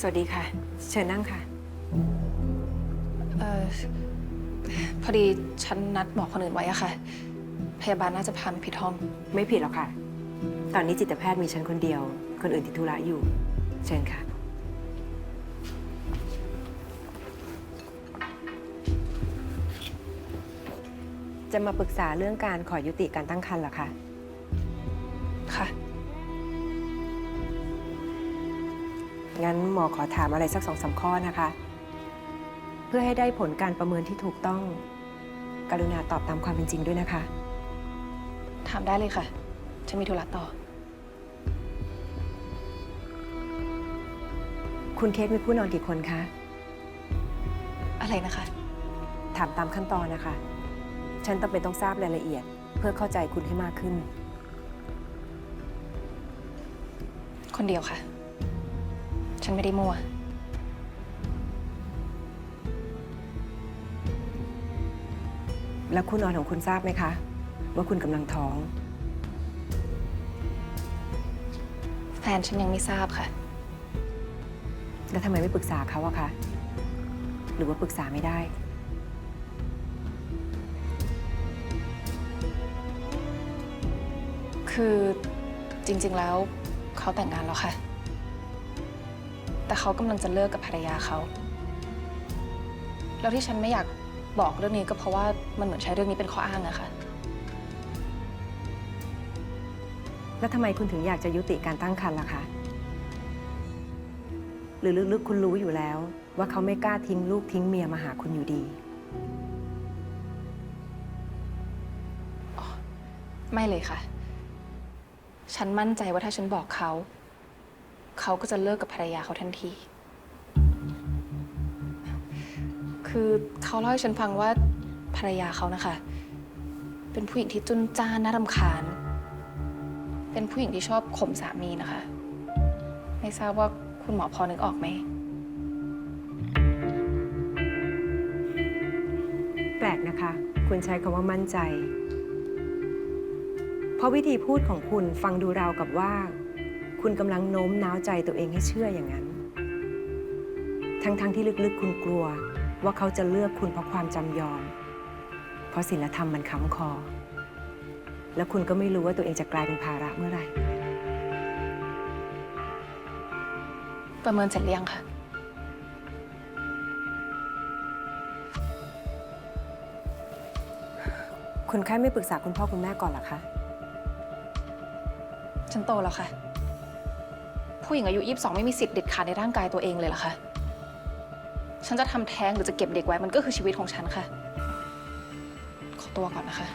สวัสดีค่ะ เชิญนั่งค่ะ เออพอดีฉันนัดหมอคนอื่นไว้อะค่ะ พยาบาลน่าจะพามาผิดห้อง ไม่ผิดหรอกค่ะ ตอนนี้จิตแพทย์มีฉันคนเดียว คนอื่นติดธุระอยู่ เชิญค่ะ จะมาปรึกษาเรื่องการขอยุติการตั้งครรภ์เหรอคะ ค่ะ งั้นหมอขอถามอะไรสักสองสามข้อนะคะ เพื่อให้ได้ผลการประเมินที่ถูกต้อง กรุณาตอบตามความเป็นจริงด้วยนะคะ ถามได้เลยค่ะ ฉันมีธุระต่อ คุณเคสมีผู้นอนกี่คนคะ อะไรนะคะ ถามตามขั้นตอนนะคะ ฉันต้องเป็นต้องทราบรายละเอียด เพื่อเข้าใจคุณให้มากขึ้น คนเดียวค่ะ ฉันไม่ได้มั่ว แล้วคุณนอนของคุณทราบไหมคะ ว่าคุณกำลังท้อง แฟนฉันยังไม่ทราบค่ะ แล้วทำไมไม่ปรึกษาเขาอะคะ หรือว่าปรึกษาไม่ได้ คือจริงๆแล้วเขาแต่งงานแล้วค่ะ แต่เขากำลังจะเลิกกับภรรยาเขา แล้วที่ฉันไม่อยากบอกเรื่องนี้ก็เพราะว่ามันเหมือนใช้เรื่องนี้เป็นข้ออ้างอะค่ะ แล้วทำไมคุณถึงอยากจะยุติการตั้งครรภ์ล่ะคะ หรือลึกๆคุณรู้อยู่แล้ว ว่าเขาไม่กล้าทิ้งลูกทิ้งเมียมาหาคุณอยู่ดี ไม่เลยค่ะ ฉันมั่นใจว่าถ้าฉันบอกเขา เขาก็จะเลิกกับภรรยาเขาทันที คือเขาเล่าให้ฉันฟังว่าภรรยาเขานะคะ เป็นผู้หญิงที่จุนจ้านน่ารำคาญ เป็นผู้หญิงที่ชอบข่มสามีนะคะ ไม่ทราบว่าคุณหมอพอนึกออกไหม แปลกนะคะ คุณใช้คำว่ามั่นใจ เพราะวิธีพูดของคุณฟังดูราวกับว่า คุณกำลังโน้มน้าวใจตัวเองให้เชื่ออย่างนั้น ทั้งๆทที่ลึกๆ คุณกลัวว่าเขาจะเลือกคุณเพราะความจำยอม เพราะศีลธรรมมันค้ำคอ แล้วคุณก็ไม่รู้ว่าตัวเองจะกลายเป็นภาระเมื่อไหร่ ประเมินเสร็จหรือยังคะคุณแค่ไม่ปรึกษาคุณพ่อคุณแม่ก่อนเหรอคะ ฉันโตแล้วค่ะ ผู้หญิงอายุ 22 ไม่มีสิทธิ์เด็ดขาดในร่างกายตัวเองเลยเหรอคะ ฉันจะทำแท้งหรือจะเก็บเด็กไว้มันก็คือชีวิตของฉันค่ะ ขอตัวก่อนนะคะ